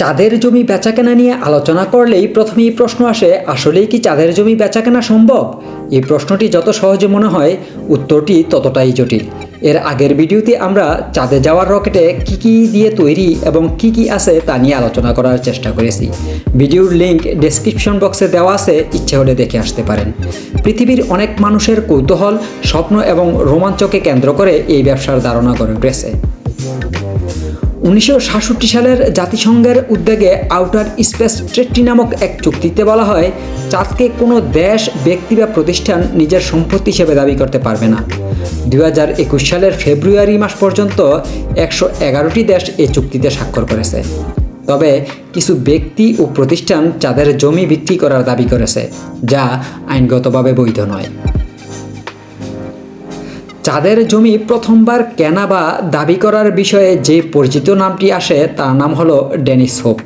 চাঁদের জমি বেচাকেনা নিয়ে আলোচনা করলেই প্রথমেই প্রশ্ন আসে, আসলেই কি চাঁদের জমি বেচাকেনা সম্ভব? এই প্রশ্নটি যত সহজে মনে হয়, উত্তরটি ততটাই জটিল। এর আগের ভিডিওতে আমরা চাঁদে যাওয়ার রকেটে কি কি দিয়ে তৈরি এবং কি কি আছে তা নিয়ে আলোচনা করার চেষ্টা করেছি। ভিডিওর লিংক ডেসক্রিপশন বক্সে দেওয়া আছে, ইচ্ছে হলে দেখে আসতে পারেন। পৃথিবীর অনেক মানুষের কৌতূহল, স্বপ্ন এবং রোমাঞ্চকে কেন্দ্র করে এই ব্যবসার ধারণা গড়ে উঠেছে। উনিশশো সাতষট্টি সালের জাতিসংঘের উদ্যোগে আউটার স্পেস ট্রেটি নামক এক চুক্তিতে বলা হয়, চাঁদকে কোনো দেশ, ব্যক্তি বা প্রতিষ্ঠান নিজের সম্পত্তি হিসেবে দাবি করতে পারবে না। দুই হাজার একুশ সালের ফেব্রুয়ারি মাস পর্যন্ত একশো এগারোটি দেশ এই চুক্তিতে স্বাক্ষর করেছে। তবে কিছু ব্যক্তি ও প্রতিষ্ঠান চাঁদের জমি বিক্রি করার দাবি করেছে, যা আইনগতভাবে বৈধ নয়। চাঁদের জমি প্রথমবার কেনা বা দাবি করার বিষয়ে যে পরিচিত নামটি আসে, তার নাম হলো ডেনিস হোপ।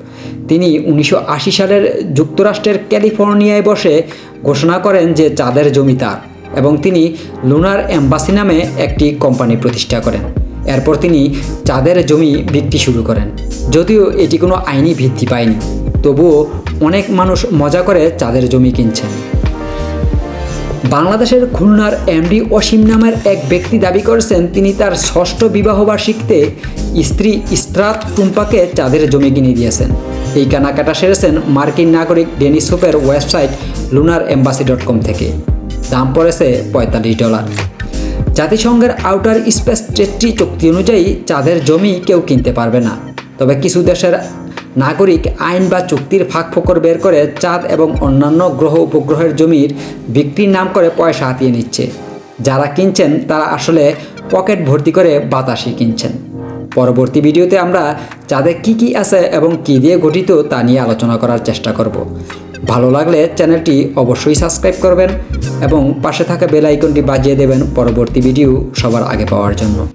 তিনি উনিশশো আশি সালের যুক্তরাষ্ট্রের ক্যালিফোর্নিয়ায় বসে ঘোষণা করেন যে চাঁদের জমি তার এবং তিনি লুনার এম্বাসি নামে একটি কোম্পানি প্রতিষ্ঠা করেন। এরপর তিনি চাঁদের জমি বিক্রি শুরু করেন। যদিও এটি কোনো আইনি ভিত্তি পায়নি, তবুও অনেক মানুষ মজা করে চাঁদের জমি কিনছেন। বাংলাদেশের খুলনার এমডি অসীম নামের এক ব্যক্তি দাবি করেছেন, তিনি তার ষষ্ঠ বিবাহবার্ষিকীতে স্ত্রী ইস্ত্রাত টুম্পাকে চাঁদের জমি কিনে দিয়েছেন। এই কেনাকাটা সেরেছেন মার্কিন নাগরিক Dennis হোপের website lunar embassy dot com থেকে। দাম পড়েছে পঁয়তাল্লিশ ডলার। জাতিসংঘের আউটার স্পেস ট্রেডটি চুক্তি অনুযায়ী চাঁদের জমি কেউ কিনতে পারবে না। তবে কিছু দেশের নাগরিক আইন বা চুক্তির ফাঁক ফোকর বের করে চাঁদ এবং অন্যান্য গ্রহ উপগ্রহের জমির বিক্রির নাম করে পয়সা হাতিয়ে নিচ্ছে। যারা কিনছেন, তারা আসলে পকেট ভর্তি করে বাতাসি কিনছেন। পরবর্তী ভিডিওতে আমরা চাঁদে কি কি আছে এবং কি দিয়ে গঠিত তা নিয়ে আলোচনা করার চেষ্টা করব। ভালো লাগলে চ্যানেলটি অবশ্যই সাবস্ক্রাইব করবেন এবং পাশে থাকা বেল আইকনটি বাজিয়ে দেবেন পরবর্তী ভিডিও সবার আগে পাওয়ার জন্য।